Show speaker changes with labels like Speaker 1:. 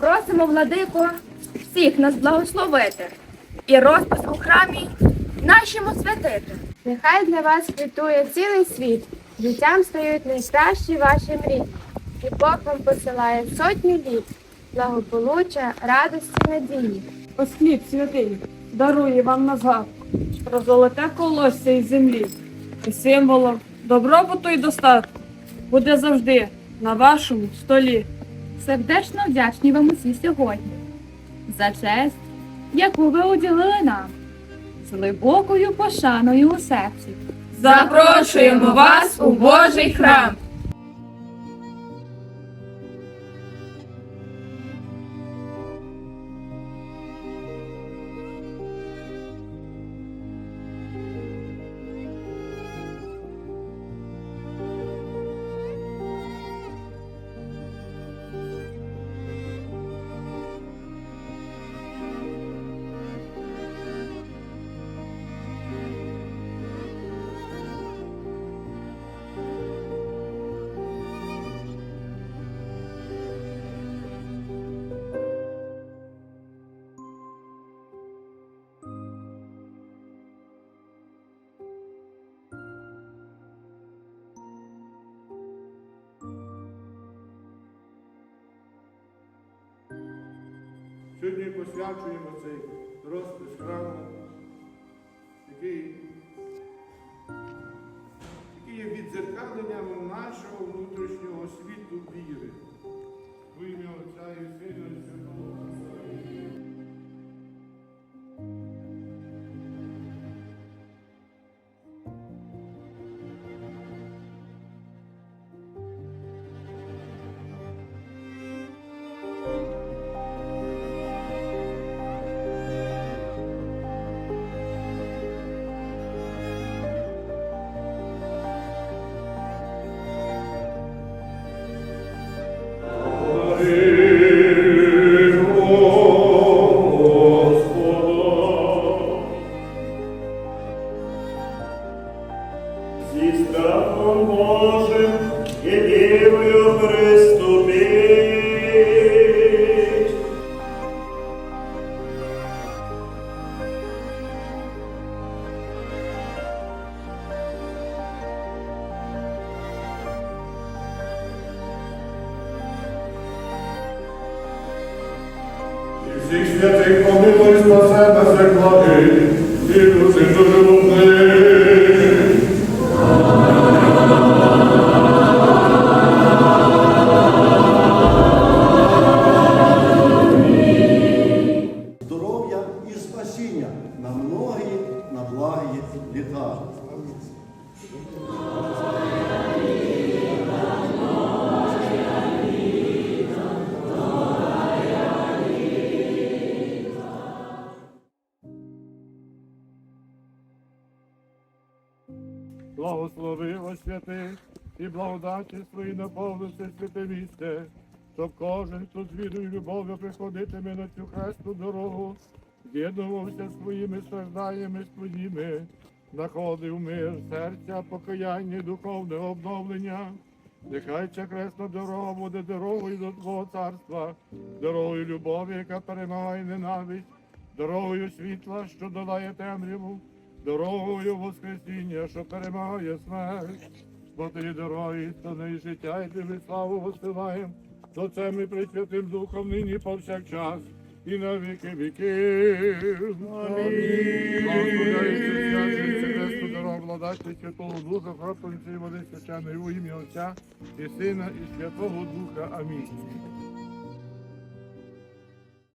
Speaker 1: Просимо, владико, всіх нас благословити і розпис у храмі нашому святити.
Speaker 2: Нехай для вас квітує цілий світ, життям стають найкращі ваші мрії. І Бог вам посилає сотні літ, благополуччя, радості, надії.
Speaker 3: Ось хліб святий дарує вам на згадку про золоте колосся із землі, і символом добробуту і достатку буде завжди на вашому столі.
Speaker 4: Сердечно вдячні вам усі сьогодні за честь, яку ви уділили нам, з глибокою пошаною у серці.
Speaker 1: Запрошуємо вас у Божий храм.
Speaker 5: Сьогодні посвячуємо цей розпис храму, який, який є відзеркаленням нашого внутрішнього світу віри. В ім'я Отця і всіх святих помилуй на себе заклади, і дуже дуже.
Speaker 6: Здоров'я і спасіння на многі, на благі літа.
Speaker 5: Благослови вас святих і благодаті свої наповнився святе місце, щоб кожен, хто з вірою любов'ю приходитиме на цю хресту дорогу, з'єднувався своїми стражданнями своїми, знаходив мир, серця, покаяння, духовне обновлення. Нехай ця хресна дорога буде дорогою до Твого царства, дорогою любові, яка перемагає ненависть, дорогою світла, що долає темряву, дорогою Воскресіння, що перемагає смерть. Бо ти дороги, істини і життя, і тобі славу посилаєм, то це ми присвятим Духом нині повсякчас і на віки віків. Владати Святого Духа, хропинці води священної у ім'я Отця і Сина, і Святого Духа. Амінь.